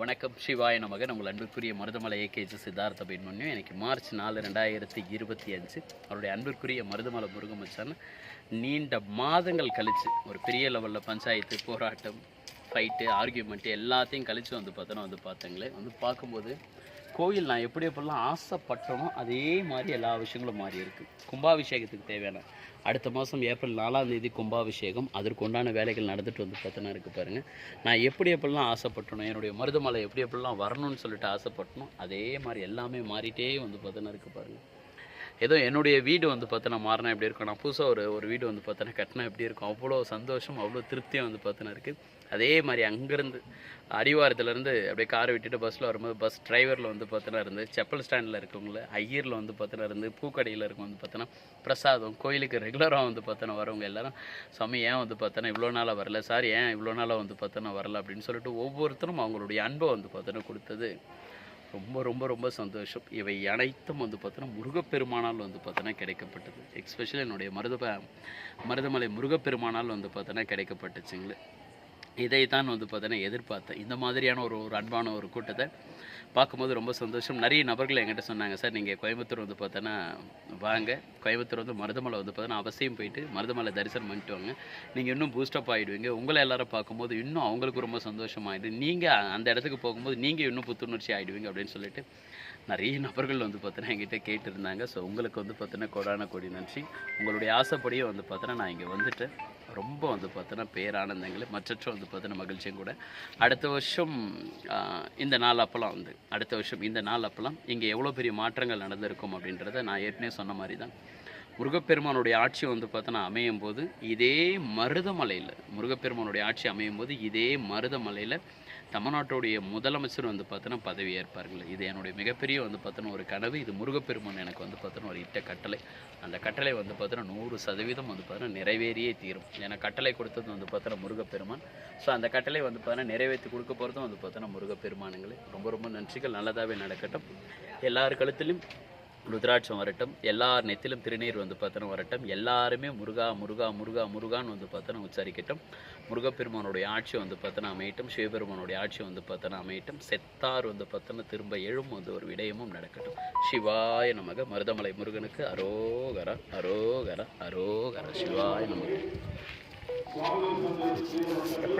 வணக்கம் சிவாய நமகன் உங்கள் அன்பிற்குரிய மருதமலை ஏகேஜி சித்தார்த்த பெண்மணியும் எனக்கு மார்ச் நாலு ரெண்டாயிரத்தி இருபத்தி அஞ்சு. அவருடைய அன்பிற்குரிய மருதமலை முருகமச்சான் நீண்ட மாதங்கள் கழிச்சு ஒரு பெரிய லெவலில் பஞ்சாயத்து போராட்டம் ஃபைட்டு ஆர்கியூமெண்ட்டு எல்லாத்தையும் கழித்து வந்து பார்த்தோன்னா வந்து பார்த்தங்களே வந்து பார்க்கும்போது கோயில் நான் எப்படி எப்படிலாம் ஆசைப்பட்டேனோ அதே மாதிரி எல்லா விஷயங்களும் மாறி இருக்குது கும்பாபிஷேகத்துக்கு தேவையான அடுத்த மாதம் ஏப்ரல் நாலாம் தேதி கும்பாபிஷேகம். அதற்கு உண்டான வேலைகள் நடந்துட்டு வந்து பார்த்தோன்னா இருக்குது பாருங்கள் நான் எப்படி எப்படிலாம் ஆசைப்பட்டணும் என்னுடைய மருதமலை எப்படி எப்படிலாம் வரணும்னு சொல்லிட்டு ஆசைப்பட்டணும் அதே மாதிரி எல்லாமே மாறிட்டே வந்து பார்த்தோன்னா இருக்குது பாருங்கள் ஏதோ என்னுடைய வீடு வந்து பார்த்தோன்னா மாறினா எப்படி இருக்கும்? நான் புதுசாக ஒரு ஒரு வீடு வந்து பார்த்தோன்னா கட்டினா எப்படி இருக்கும்? அவ்வளோ சந்தோஷம் அவ்வளோ திருப்தியாக வந்து பார்த்தோன்னா இருக்குது அதே மாதிரி அங்கேருந்து அடிவாரத்துலேருந்து அப்படியே காரை விட்டுட்டு பஸ்ஸில் வரும்போது பஸ் டிரைவரில் வந்து பார்த்தோன்னா இருந்து செப்பல் ஸ்டாண்டில் இருக்கவங்கள ஐயரில் வந்து பார்த்தினா இருந்து பூக்கடையில் இருக்கும் வந்து பார்த்தோன்னா பிரசாதம் கோயிலுக்கு ரெகுலராக வந்து பார்த்தோன்னா வரவங்க எல்லாரும் சாமி ஏன் வந்து பார்த்தோன்னா இவ்வளோ நாளாக வரல? சார் ஏன் இவ்வளோ நாளாக வந்து பார்த்தோன்னா வரல? அப்படின்னு சொல்லிட்டு ஒவ்வொருத்தரும் அவங்களுடைய அன்பை வந்து பார்த்தோன்னா கொடுத்தது. ரொம்ப ரொம்ப ரொம்ப சந்தோஷம். இவை அனைத்தும் வந்து பார்த்தோன்னா முருகப்பெருமானால் வந்து பார்த்தோன்னா கிடைக்கப்பட்டது. எக்ஸ்பெஷலி என்னுடைய மருத மருதமலை முருகப்பெருமானால் வந்து பார்த்தோன்னா கிடைக்கப்பட்டுச்சுங்களே. இதை தான் வந்து பார்த்தோன்னா எதிர்பார்த்தேன். இந்த மாதிரியான ஒரு ஒரு அன்பான ஒரு கூட்டத்தை பார்க்கும்போது ரொம்ப சந்தோஷம். நிறைய நபர்கள் என்கிட்ட சொன்னாங்க சார் நீங்கள் கோயம்புத்தூர் வந்து பார்த்தோன்னா வாங்க. கோயம்புத்தூர் வந்து மருதமலை வந்து பார்த்தோன்னா அவசியம் போயிட்டு மருதமலை தரிசனம் பண்ணிட்டு வாங்க. நீங்கள் இன்னும் பூஸ்டப் ஆகிடுவீங்க உங்களை எல்லாரும் பார்க்கும்போது இன்னும் அவங்களுக்கு ரொம்ப சந்தோஷமாயிடுது. நீங்கள் அந்த இடத்துக்கு போகும்போது நீங்கள் இன்னும் புத்துணர்ச்சி ஆகிடுவீங்க அப்படின்னு சொல்லிட்டு நிறைய நபர்கள் வந்து பார்த்தோன்னா எங்கிட்ட கேட்டிருந்தாங்க. ஸோ உங்களுக்கு வந்து பார்த்தீங்கன்னா கொடான கொடி நன்றி. உங்களுடைய ஆசைப்படியே வந்து பார்த்தோன்னா நான் இங்கே வந்துட்டேன் ரொம்ப வந்து பார்த்தோன்னா பேரானந்தங்கள் மற்றற்ற வந்து பார்த்தோன்னா மகிழ்ச்சியும் கூட. அடுத்த வருஷம் இந்த நாள் அப்போலாம் வந்து அடுத்த வருஷம் இந்த நாள் அப்போலாம் இங்கே எவ்வளோ பெரிய மாற்றங்கள் நடந்திருக்கும் அப்படின்றத நான் ஏற்கனவே சொன்ன மாதிரி தான் முருகப்பெருமானுடைய ஆட்சி வந்து பார்த்தோன்னா அமையும் போது இதே மருதமலையில் முருகப்பெருமானுடைய ஆட்சி அமையும் போது இதே மருதமலையில் தமிழ்நாட்டுடைய முதலமைச்சர் வந்து பார்த்தோன்னா பதவி ஏற்பார்கள் இது என்னுடைய மிகப்பெரிய வந்து பார்த்தோன்னா ஒரு கனவு. இது முருகப்பெருமான் எனக்கு வந்து பார்த்தோன்னா ஒரு இட்ட கட்டளை. அந்த கட்டளை வந்து பார்த்தோன்னா நூறு சதவீதம் வந்து பார்த்தோன்னா நிறைவேறியே தீரும். ஏன்னா கட்டளை கொடுத்தது வந்து பார்த்தோன்னா முருகப்பெருமான். ஸோ அந்த கட்டளை வந்து பார்த்தோன்னா நிறைவேற்றி கொடுக்க போகிறதும் வந்து பார்த்தோன்னா முருகப்பெருமானுங்களே. ரொம்ப ரொம்ப நன்றிகள். நல்லதாகவே நடக்கட்டும். எல்லார் கழுத்திலும் ருத்ராட்சம் வரட்டும் எல்லார் நெத்திலும் திருநீர் வந்து பார்த்தோன்னா வரட்டும் எல்லாருமே முருகா முருகா முருகா முருகான்னு வந்து பார்த்தோன்னா உச்சரிக்கட்டும். முருகப்பெருமானுடைய ஆட்சி வந்து பார்த்தோன்னா அமையட்டும் சிவபெருமானுடைய ஆட்சி வந்து பார்த்தோன்னா அமையட்டும் செத்தார் வந்து பார்த்தோன்னா திரும்ப எழும் வந்து ஒரு விடயமும் நடக்கட்டும். சிவாய நமக மருதமலை முருகனுக்கு அரோகர அரோகர அரோகர சிவாய நமக.